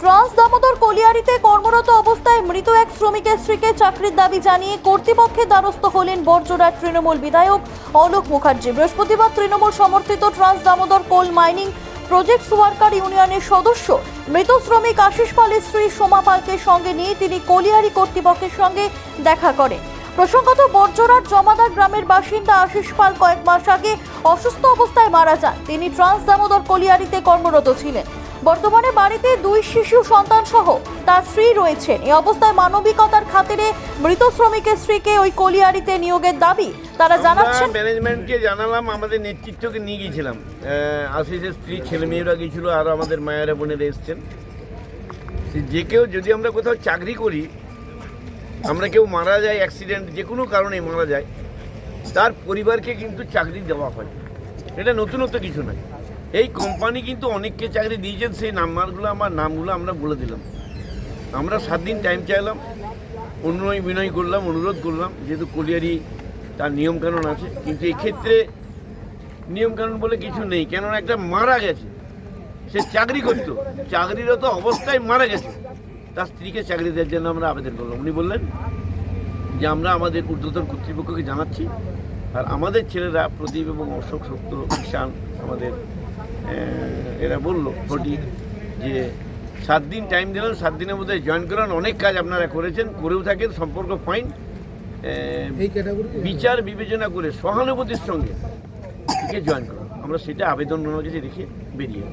Trans Damodar কলিয়ারিতে কর্মরত অবস্থায় মৃত এক শ্রমিকের স্ত্রীকে চাকরির দাবি জানিয়ে কর্তৃপক্ষের দ্বারস্থ হলেন বরজোড়ার তৃণমূল বিধায়ক অলোক মুখার্জি। বৃহস্পতিবার তৃণমূল সমর্থিত trans Damodar coal mining projects worker ইউনিয়নের সদস্য মৃত শ্রমিক আশিস পালের স্ত্রী সোমা পালকে সঙ্গে নিয়ে তিনি কলিয়ারি কর্তৃপক্ষের সঙ্গে দেখা করেন। প্রসঙ্গত বরজোড়ার জমাদার গ্রামের বাসিন্দা আশিস পাল কয়েক মাস আগে অসুস্থ অবস্থায় মারা যান। তিনি ট্রান্স দামোদর কলিয়ারিতে কর্মরত ছিলেন। বর্তমানে বাড়িতে দুই শিশু সন্তান সহ তার স্ত্রী রয়েছেন এই অবস্থায় মানবিকতার খাতিরে মৃত শ্রমিকের স্ত্রীকে ওই কলিয়ারিতে নিয়োগের দাবি তারা জানাচ্ছেন। ম্যানেজমেন্টকে জানালাম আমাদের নেতৃত্বকে নিয়ে গিয়েছিলাম। আশিসের স্ত্রী ছেলে মেয়েরা গিয়েছিল আর আমাদের মায়েরা বোনেরা এসছেন। যে কেউ যদি আমরা কোথাও চাকরি করি আমরা কেউ মারা যায় অ্যাক্সিডেন্ট যে কোনো কারণে মারা যায়, তার পরিবারকে কিন্তু চাকরি দেওয়া হয়। এটা নতুনত্ব কিছু নয়। এই কোম্পানি কিন্তু অনেককে চাকরি দিয়েছেন, সেই নাম্বারগুলো আমার নামগুলো আমরা বলে দিলাম। আমরা সাত দিন টাইম চাইলাম, অনুনয় বিনয় করলাম, অনুরোধ করলাম, যেহেতু কলিয়ারি তার নিয়মকানুন আছে। কিন্তু এক্ষেত্রে নিয়মকানুন বলে কিছু নেই, কেননা একটা মারা গেছে। সে চাকরি করতো, চাকরিরত অবস্থায় মারা গেছে। তার স্ত্রীকে চাকরি দেওয়ার জন্য আমরা আবেদন করলাম। উনি বললেন যে আমরা আমাদের ঊর্ধ্বতন কর্তৃপক্ষকে জানাচ্ছি আর আমাদের ছেলেরা প্রদীপ এবং অশোক সত্য ঈশান আমাদের এরা বলল ফটিক যে সাত দিন টাইম দিলাম সাত দিনের মধ্যে জয়েন করান। অনেক কাজ আপনারা করেছেন করেও থাকেন সম্পর্ক ফাইন বিচার বিবেচনা করে সহানুভূতির সঙ্গে জয়েন করুন। আমরা সেটা আবেদন ওনার কাছে রেখে বেরিয়ে।